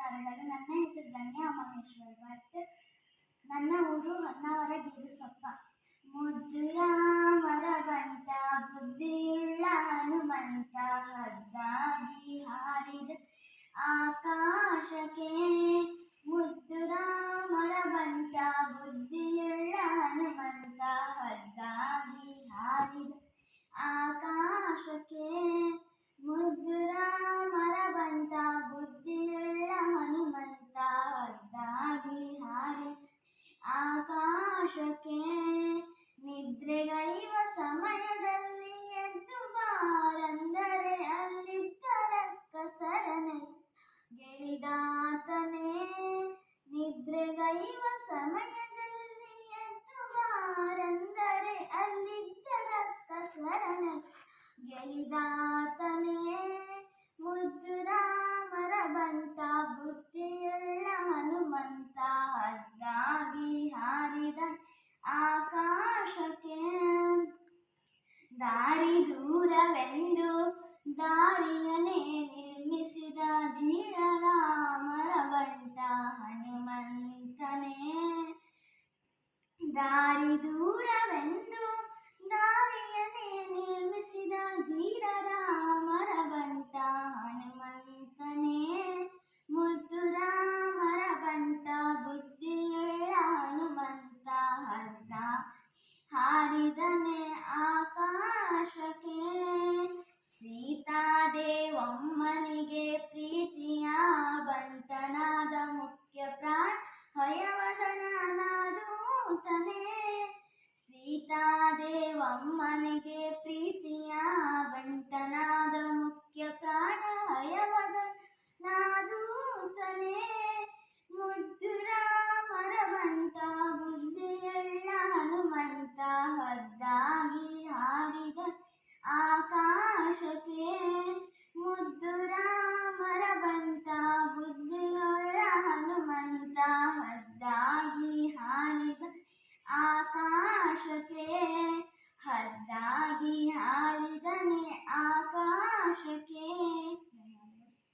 ನಮಸ್ಕಾರಗಳು ನನ್ನ ಹೆಸರು ಧನ್ಯ ಮಹೇಶ್ವರ್. ಭಟ್ ನನ್ನ ಊರು ಹೊನ್ನಾವರ ಗಿರುಸಪ್ಪ ಮುದ್ರ ರಾಮರ ಬಂಟ, ಬುದ್ಧಿಯುಳ್ಳ ಹನುಮಂತ, ಹದ್ದಾಗಿ ಹಾರಿದ ಆಕಾಶಕ್ಕೆ ಮುದ್ರ ಬಂಟ, ಬುದ್ಧಿಯುಳ್ಳ ಹನುಮಂತ ಹದ್ದಾಗಿ ಆಕಾಶಕ್ಕೆ ನಿದ್ರೆಗೈವ ಸಮಯದಲ್ಲಿ ಎದ್ದು ಬಾರಂದರೆ ಅಲ್ಲಿದ್ದರ ಕಸರನೆ ಗೆಳಿದಾತನೇ ನಿದ್ರೆಗೈವ ಸಮಯದಲ್ಲಿ ದೂರವೆಂದು ದಾರಿಯನ್ನೇ ನಿರ್ಮಿಸಿದ ಧೀರರಾಮರ ಬಂಟ ಹನುಮಂತನೇ ದಾರಿ ಬಂಟನಾದ ಮುಖ್ಯ ಪ್ರಾಣ ಹಯವದನಾದೂತನೇ ಸೀತಾದೇವಮ್ಮನಿಗೆ ಪ್ರೀತಿಯ ಬಂಟನಾದ ಮುಖ್ಯ ಪ್ರಾಣ ಹಯವದ ನಾದೂತನೇ ಮುದ್ದು ಬಂಟ ಬುದ್ಧಿಯುಳ್ಳ ಹನುಮಂತ ಹದ್ದಾಗಿ ಹಾರಿದ ಆಕಾಶಕ್ಕೆ ಆಕಾಶಕ್ಕೆ ಹದ್ದಾಗಿ